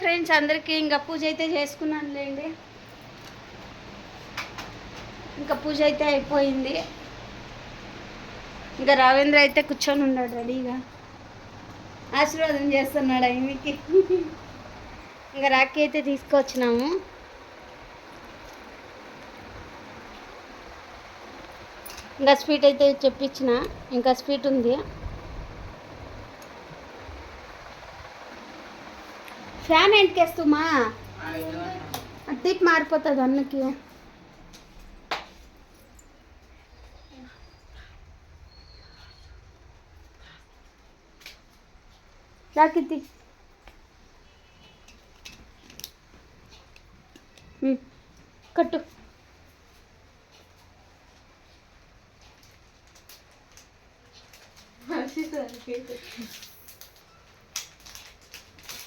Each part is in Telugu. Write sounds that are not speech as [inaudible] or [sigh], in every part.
ఫ్రెండ్స్ అందరికీ ఇంకా పూజ అయితే చేసుకున్నాను లేండి ఇంకా పూజ అయితే అయిపోయింది. ఇంకా రావేంద్ర అయితే కూర్చొని ఉన్నాడు రెడీగా. ఆశీర్వాదం చేస్తున్నాడు ఆయనకి. ఇంకా రాఖీ అయితే తీసుకొచ్చినాము. ఇంకా స్వీట్ అయితే చెప్పించిన ఇంకా స్వీట్ ఉంది. ఫ్యాన్ ఎంటకేస్తుమా తీపి మారిపోతుంది అన్నకి రాకిద్ది కట్టు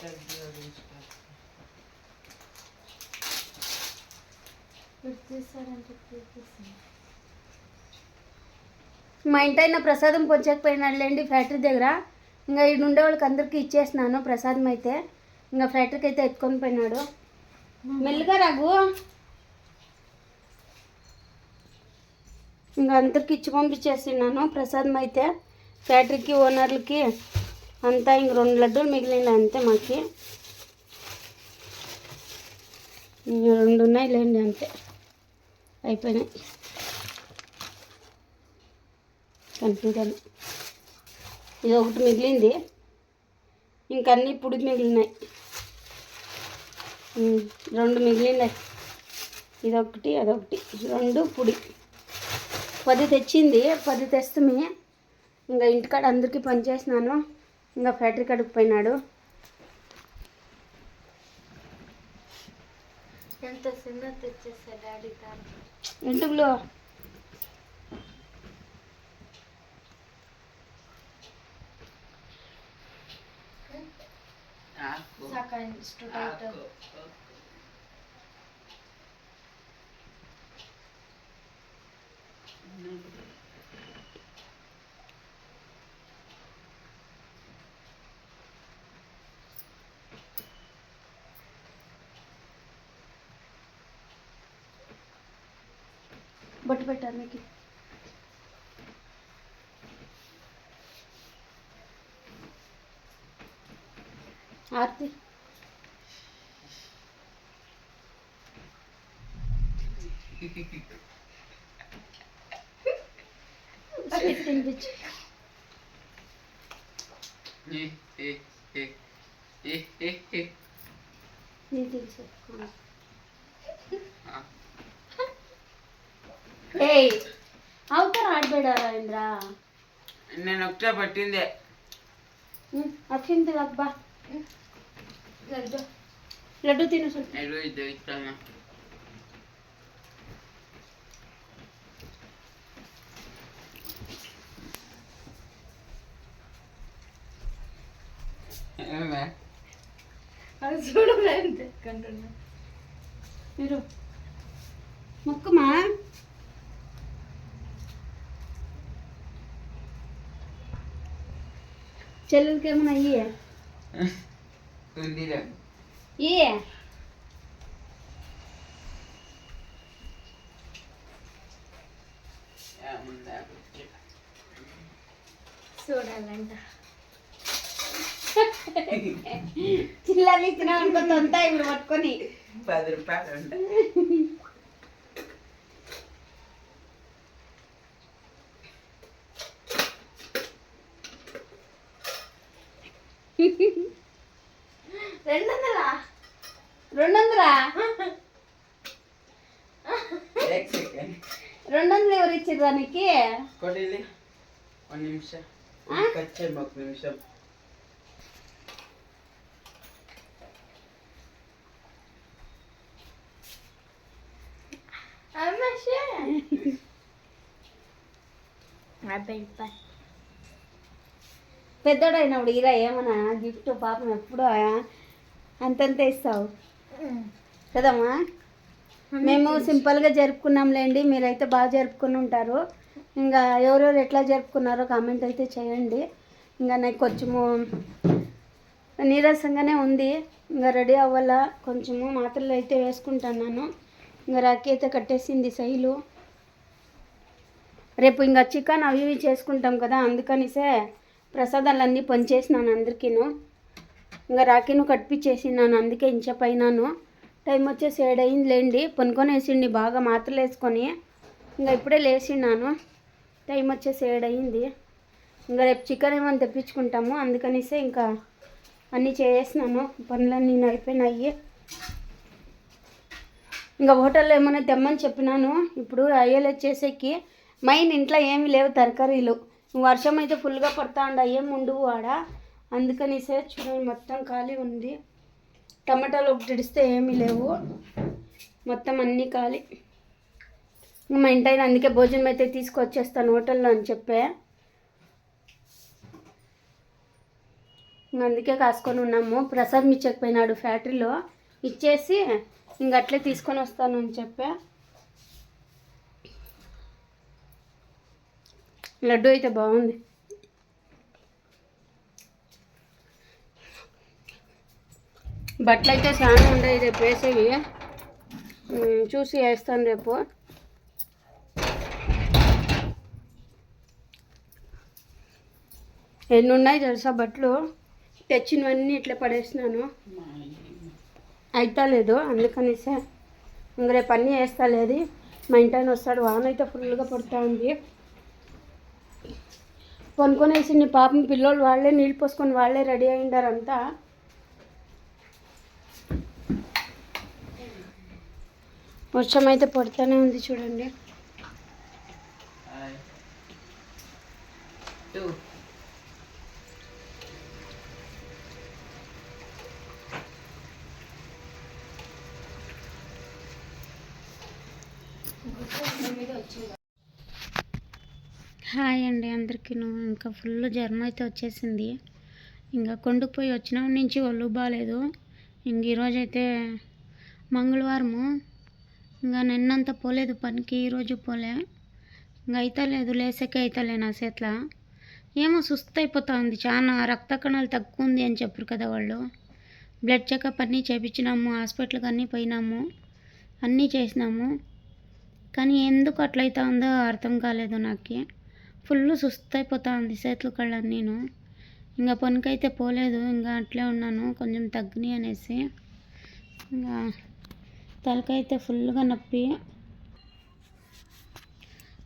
మా ఇంటి ప్రసాదం పొంచకపోయినాడులేండి ఫ్యాక్టరీ దగ్గర. ఇంకా ఈడు ఉండే వాళ్ళకి అందరికీ ఇచ్చేసినాను ప్రసాదం అయితే. ఇంకా ఫ్యాక్టరీకి అయితే ఎత్తుకొని పోయినాడు. మెల్లగా రాగు. ఇంకా అందరికి ఇచ్చి పంపించేస్తున్నాను ప్రసాదం అయితే. ఫ్యాక్టరీకి ఓనర్లకి. అంతా ఇంక రెండు లడ్డూలు మిగిలింది అంతే మాకి. రెండు ఉన్నాయి లేండి అంతే. అయిపోయినాయి. కనిపించాను ఇది ఒకటి మిగిలింది. ఇంకన్నీ పుడి మిగిలినాయి. రెండు మిగిలినాయి. ఇదొకటి అదొకటి. రెండు పుడి. పది తెచ్చింది. పది తెస్తుంది. ఇంకా ఇంటికాడ అందరికీ పనిచేసినాను ఇంకా ఫ్యాక్టరీ కాడికి పోయినాడు. ఎంటుకులో స్టూడెంట్ బొట్టు పెట్టారు మీకు ఆర్తి స్వీట్ తినిపించు నేను తెలుసు ఏయ్ అవుతారు ఆడబేడారా ఇంద్ర నేను ఒకటే పట్టిందే. వచ్చింది అబ్బా. లడ్డు. లడ్డు తిను ఇస్తాను. అది చూడలేదు కంటున్నా. మీరు మొక్కమా? చెల్లెలకి ఏమైనా ఏ ఏముందా చూడాలంట. [laughs] చిల్లలు ఇచ్చినా అనుకో తొంత ఇప్పుడు పట్టుకొని. పది రూపాయలు ఉండే. [laughs] రెండు వందలా రెండు వందలా రెండు వందలు ఎవరు ఇచ్చారు దానికి? ఒక నిమిషం. ఒక పెద్దోడైనప్పుడు ఇలా ఏమన్నా గిఫ్ట్ పాపం ఎప్పుడు అంతంత ఇస్తావు. కదమ్మా? మేము సింపుల్గా జరుపుకున్నాంలేండి. మీరైతే బాగా జరుపుకుని ఉంటారు. ఇంకా ఎవరెవరు ఎట్లా జరుపుకున్నారో కామెంట్ అయితే చేయండి. ఇంకా నాకు కొంచెము నీరసంగానే ఉంది. ఇంకా రెడీ అవ్వాలా? కొంచెము మాత్రలు అయితే వేసుకుంటున్నాను. ఇంకా రాఖీ అయితే కట్టేసింది శైలు. రేపు ఇంకా చికెన్ అవి ఇవి చేసుకుంటాం కదా అందుకనిసే ప్రసాదాలన్నీ పనిచేసినాను అందరికీను. ఇంకా రాఖీను కట్టిపించేసినాను అందుకే ఇంచ టైం వచ్చేసి ఏడైంది లేండి పనుకొని వేసిండి బాగా మాత్రలు వేసుకొని ఇంకా ఇప్పుడే లేచినాను. టైం వచ్చేసి ఏడైంది ఇంకా రేపు చికెన్ ఏమైనా తెప్పించుకుంటాము. అందుకనేసి ఇంకా అన్నీ చేసేసినాను. పనులన్నీ అయిపోయినాయి. ఇంకా హోటల్లో ఏమైనా తెమ్మని చెప్పినాను. ఇప్పుడు అయ్యలు వచ్చేసేకి మైన్ ఇంట్లో ఏమీ లేవు తరకారీలు. వర్షం అయితే ఫుల్గా పడతా ఉండ ఏం ఉండవు ఆడ అందుకనిసే చూడండి మొత్తం ఖాళీ ఉంది. టమాటాలు ఒకటి ఇడిస్తే ఏమీ లేవు. మొత్తం అన్నీ ఖాళీ. మా ఇంటైన అందుకే భోజనం అయితే తీసుకొచ్చేస్తాను హోటల్లో అని చెప్పే. అందుకే కాసుకొని ఉన్నాము. ప్రసాద్ మిచ్చకపోయినాడు ఫ్యాక్టరీలో. ఇచ్చేసి ఇంక అట్లే తీసుకొని వస్తాను అని చెప్పా. లడ్డు అయితే బాగుంది. బట్టలు అయితే చాలా ఉన్నాయి రేపు వేసేవి. చూసి వేస్తాను రేపు. ఎన్ని ఉన్నాయి తెలుసా బట్టలు? తెచ్చినవన్నీ ఇట్లా పడేసినాను. అయితలేదు అందుకనిసే. ఇంక రేపు అన్నీ వేస్తా లేదు. మా ఇంటాయన వస్తాడు వాన అయితే ఫుల్గా పడుతూ ఉంది కొనుక్కొనేసి నీ పాపం పిల్లోళ్ళు వాళ్ళే నీళ్ళు పోసుకొని వాళ్ళే రెడీ అయిండారంతా. వర్షం అయితే పడుతూనే ఉంది చూడండి హాయ్ టూ హాయ్ అండి అందరికీ ఇంకా ఫుల్ జ్వరం అయితే వచ్చేసింది. ఇంకా కొండపోయి వచ్చిన నుంచి ఒళ్ళు బాగాలేదు ఇంక ఈరోజు అయితే మంగళవారము. ఇంకా నిన్నంత పోలేదు పనికి ఈరోజు పోలే. ఇంకా అవుతలేదు లేసకే అయితలే నా చేట్ల ఏమో సుస్థ అయిపోతా ఉంది చాలా రక్త కణాలు తక్కువ ఉంది అని చెప్పారు కదా వాళ్ళు. బ్లడ్ చెకప్ అన్నీ చేపించినాము హాస్పిటల్కి అన్నీ పోయినాము అన్నీ చేసినాము. కానీ ఎందుకు అట్లయితే ఉందో అర్థం కాలేదు నాకు. ఫుల్ సుస్థ అయిపోతా ఉంది చేతులు కళ్ళని నేను ఇంకా పనికైతే పోలేదు ఇంకా అట్లే ఉన్నాను కొంచెం తగ్గిని అనేసి. ఇంకా తలకైతే ఫుల్గా నొప్పి.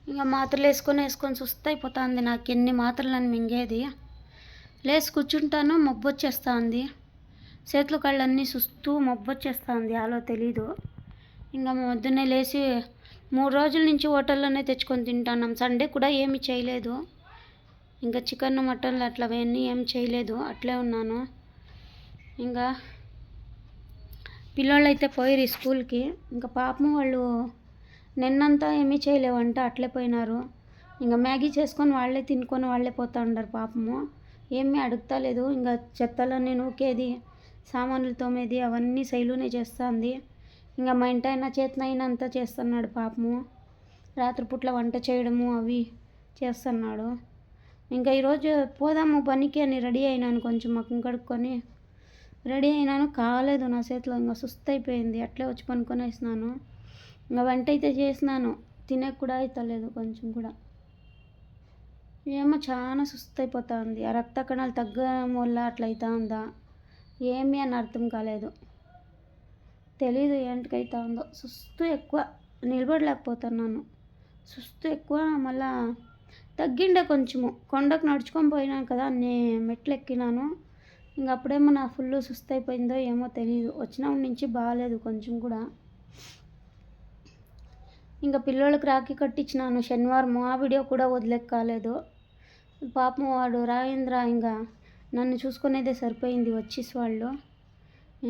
ఇంకా మాత్రలు వేసుకొని వేసుకొని సుస్థ అయిపోతుంది నాకు ఎన్ని మాత్రలను మింగేది. లేచి కూర్చుంటాను మబ్బు వచ్చేస్తా ఉంది చేతులు కళ్ళన్నీ సుస్తూ మబ్బు వచ్చేస్తా ఉంది అలో తెలీదు. ఇంకా పొద్దున్నే లేచి మూడు రోజుల నుంచి హోటల్లోనే తెచ్చుకొని తింటున్నాం. సండే కూడా ఏమి చేయలేదు. ఇంకా చికెన్ మటన్లు అట్లా అవన్నీ ఏం చేయలేదు. అట్లే ఉన్నాను. ఇంకా పిల్లోళ్ళు అయితే పోయిరు స్కూల్కి. ఇంకా పాపం వాళ్ళు నిన్నంతా ఏమీ చేయలేవంట అట్లే పోయినారు. ఇంకా మ్యాగీ చేసుకొని వాళ్ళే తినుకొని వాళ్ళే పోతా ఉండరు పాపము. ఏమీ అడుగుతా లేదు. ఇంకా చెత్తలన్నీ నూకేది సామాన్లు తోమేది అవన్నీ శైలునే చేస్తుంది ఇంకా మా ఇంటి ఆయన చేతనైనంతా చేస్తున్నాడు పాపము. రాత్రిపూట్ల వంట చేయడము అవి చేస్తున్నాడు. ఇంకా ఈరోజు పోదాము పనికి అని రెడీ అయినాను కొంచెం మకం కడుక్కొని రెడీ అయినాను కాలేదు నా చేతిలో ఇంకా సుస్థ అయిపోయింది. అట్లే వచ్చి పనుకొనేసినాను ఇంకా వంట అయితే చేసినాను తినే కూడా అవుతలేదు కొంచెం కూడా. ఏమో చాలా సుస్థ అయిపోతా ఉంది ఆ రక్త కణాలు తగ్గడం వల్ల అట్లా అవుతా ఉందా ఏమీ అని అర్థం కాలేదు. తెలీదు ఏంటికైతే ఉందో సుస్తు ఎక్కువ నిలబడలేకపోతున్నాను. సుస్తు ఎక్కువ మళ్ళా తగ్గిండే కొంచెము. కొండకు నడుచుకొని పోయినాను కదా నే మెట్లు ఎక్కినాను ఇంక అప్పుడేమో నా ఫుల్ సుస్తు అయిపోయిందో ఏమో తెలియదు వచ్చినప్పటి నుంచి బాగాలేదు కొంచెం కూడా. ఇంకా పిల్లోళ్ళకి రాఖీ కట్టించినాను శనివారం ఆ వీడియో కూడా వదిలేక కాలేదు పాపం వాడు రాయేంద్ర ఇంకా నన్ను చూసుకునేదే సరిపోయింది వచ్చేసి వాళ్ళు.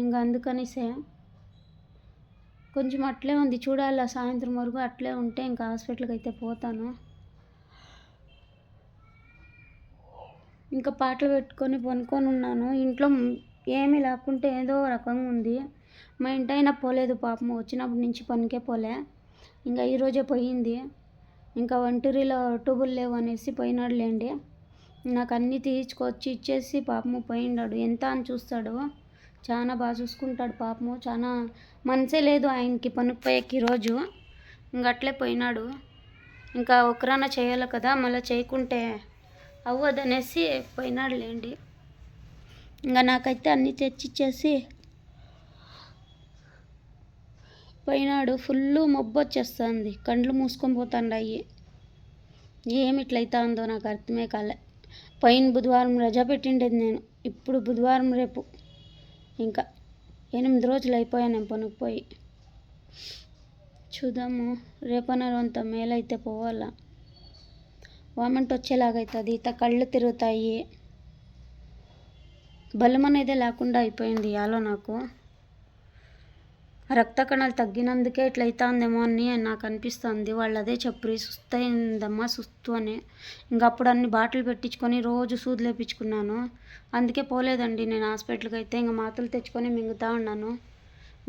ఇంకా అందుకనిసే కొంచెం అట్లే ఉంది. చూడాలి. సాయంత్రం వరకు అట్లే ఉంటే ఇంకా హాస్పిటల్కి అయితే పోతాను. ఇంకా పాటలు పెట్టుకొని పనుకొని ఉన్నాను. ఇంట్లో ఏమీ లేకుంటే ఏదో రకంగా ఉంది. మా ఇంటైనా పోలేదు పాపం. వచ్చినప్పటి నుంచి పనికే పోలే. ఇంకా ఈరోజే పోయింది. ఇంకా ఒంటరిలో టూబుల్ లేవు అనేసి పోయినాడులేండి. నాకు అన్నీ తీర్చుకొచ్చి ఇచ్చేసి పాపము పోయిండాడు. ఎంత అని చూస్తాడు చాలా బాగా చూసుకుంటాడు పాపము. చాలా మనసే లేదు ఆయనకి పనుకుపోయేకి రోజు. ఇంక అట్లే పోయినాడు. ఇంకా ఒకరన్నా చేయాలి కదా మళ్ళీ చేయకుంటే అవ్వదనేసి పోయినాడు లేండి. ఇంకా నాకైతే అన్నీ తెచ్చిచ్చేసి పోయినాడు. ఫుల్ మబ్బు వచ్చేస్తుంది కండ్లు మూసుకొని పోతాండాయి ఏమి ఇట్లయితా ఉందో నాకు అర్థమే కాలే. పైన బుధవారం రజా పెట్టిండేది నేను. ఇప్పుడు బుధవారం రేపు. ఇంకా ఎనిమిది రోజులు అయిపోయాను నేను పనుకు పోయి. చూద్దాము రేపన్న అంత మేలైతే పోవాలా? వామంట వచ్చేలాగవుతుంది ఇత కళ్ళు తిరుగుతాయి. బలం అనేదే లేకుండా అయిపోయింది యాలో నాకు. రక్త కణాలు తగ్గినందుకే ఇట్లా అవుతుందేమో అని నాకు అనిపిస్తుంది. వాళ్ళు అదే చెప్పి సుస్తు అయిందమ్మా సుస్తు అని. ఇంకా అప్పుడు అన్ని బాటిల్ పెట్టించుకొని రోజు సూదులు లేపించుకున్నాను. అందుకే పోలేదండి. నేను హాస్పిటల్కి అయితే ఇంకా మాతలు తెచ్చుకొని మింగుతా ఉన్నాను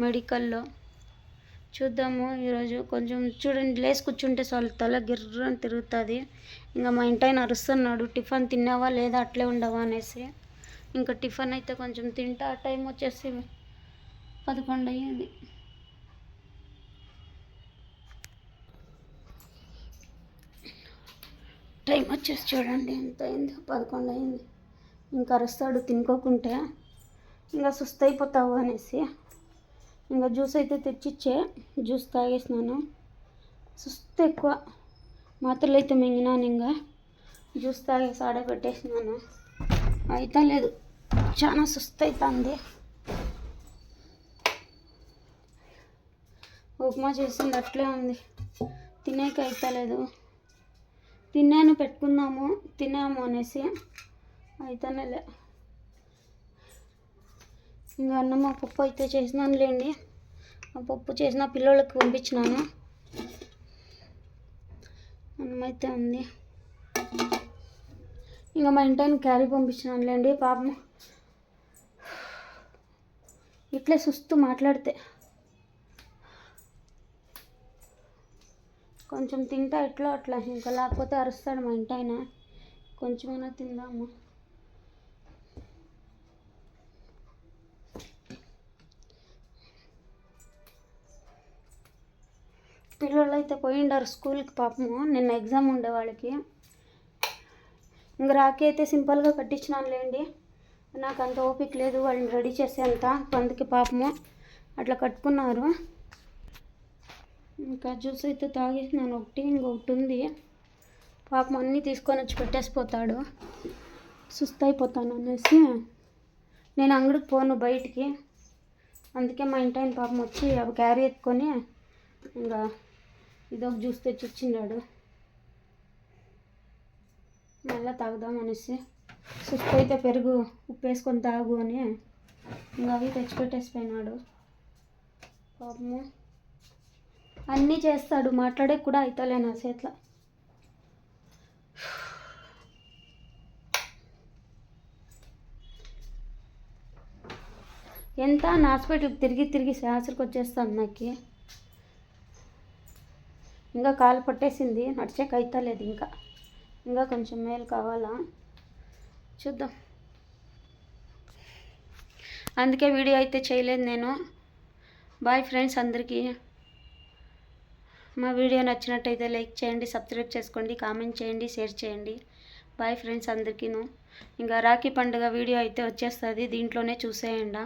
మెడికల్లో. చూద్దాము. ఈరోజు కొంచెం చూడండి. లేసి కూర్చుంటే చాలు తల గిర్రని తిరుగుతుంది. ఇంకా మా ఇంటాయన అరుస్తున్నాడు. టిఫిన్ తిన్నావా? లేదా? అట్లే ఉండవా? అనేసి. ఇంకా టిఫిన్ అయితే కొంచెం తింటా. ఆ టైం వచ్చేసి పదకొండు అయ్యింది. టైం వచ్చేసి చూడండి ఎంత అయింది. పదకొండు అయింది ఇంకా అరుస్తాడు తినుకోకుంటే. ఇంకా సుస్థ అయిపోతావు అనేసి. ఇంకా జ్యూస్ అయితే తెచ్చిచ్చే. జ్యూస్ తాగేసినాను. సుస్థ ఎక్కువ. మాత్రలు అయితే మింగినాను ఇంకా. జ్యూస్ తాగేసి ఆడ పెట్టేసినాను అయితే లేదు చాలా సుస్థ అవుతుంది ఉప్మా చేసింది అట్లే ఉంది. తినేకి అయితలేదు. తిన్నాను పెట్టుకుందాము తిన్నాము అనేసి అయితేనే ఇంకా అన్నం ఆ పప్పు అయితే చేసినాను లేండి ఆ పప్పు చేసిన పిల్లలకి పంపించినాను. అన్నం అయితే ఉంది. ఇంకా మా ఇంటాయన క్యారీ పంపించినాను లేండి పాపం. ఇట్లే సుస్తూ మాట్లాడితే. కొంచెం తింటా ఎట్లా అట్లా ఇంకా లేకపోతే అరుస్తాడు మా ఇంటి ఆయన. కొంచెమైనా తిందాము. పిల్లలు అయితే పోయిండారు స్కూల్కి పాపము నిన్న ఎగ్జామ్ ఉండే వాళ్ళకి. ఇంక రాఖీ అయితే సింపుల్గా కట్టించినాను లేండి. నాకు అంత ఓపిక లేదు వాళ్ళని రెడీ చేసేంత. అందుకే పాపము అట్లా కట్టుకున్నారు. ఇంకా జ్యూస్ అయితే తాగేసినాను ఒకటి ఇంకొకటి ఉంది. పాపం అన్నీ తీసుకొని వచ్చి పెట్టేసిపోతాడు. సుస్థ అయిపోతాను అనేసి నేను అంగడికి పోను బయటికి. అందుకే మా ఇంటి ఆయన పాపం వచ్చి అవి క్యారీ ఎత్తుకొని ఇంకా ఇదొక జ్యూస్ తెచ్చి ఇచ్చిన్నాడు మళ్ళీ తాగుదాం అనేసి సుస్థ అయితే పెరుగు ఉప్పు వేసుకొని తాగు అని ఇంకా అవి తెచ్చిపెట్టేసిపోయినాడు పాపము అన్నీ చేస్తాడు మాట్లాడే కూడా అవుతలే నా చేతిలో. ఎంత నా హాస్పిటల్కి తిరిగి తిరిగి శాస్త్రికి వచ్చేస్తాను నాకు. ఇంకా కాలు పట్టేసింది నడిచేకి అవుతలేదు ఇంకా. ఇంకా కొంచెం మేలు కావాలా? చూద్దాం. అందుకే వీడియో అయితే చేయలేదు నేను. బాయ్ ఫ్రెండ్స్ అందరికీ. మా వీడియో నచ్చినట్టయితే లైక్ చేయండి సబ్స్క్రైబ్ చేసుకోండి కామెంట్ చేయండి షేర్ చేయండి. బాయ్ ఫ్రెండ్స్ అందరికీను. ఇంకా రాఖీ పండుగ వీడియో అయితే వచ్చేస్తుంది దీంట్లోనే చూసేయండి.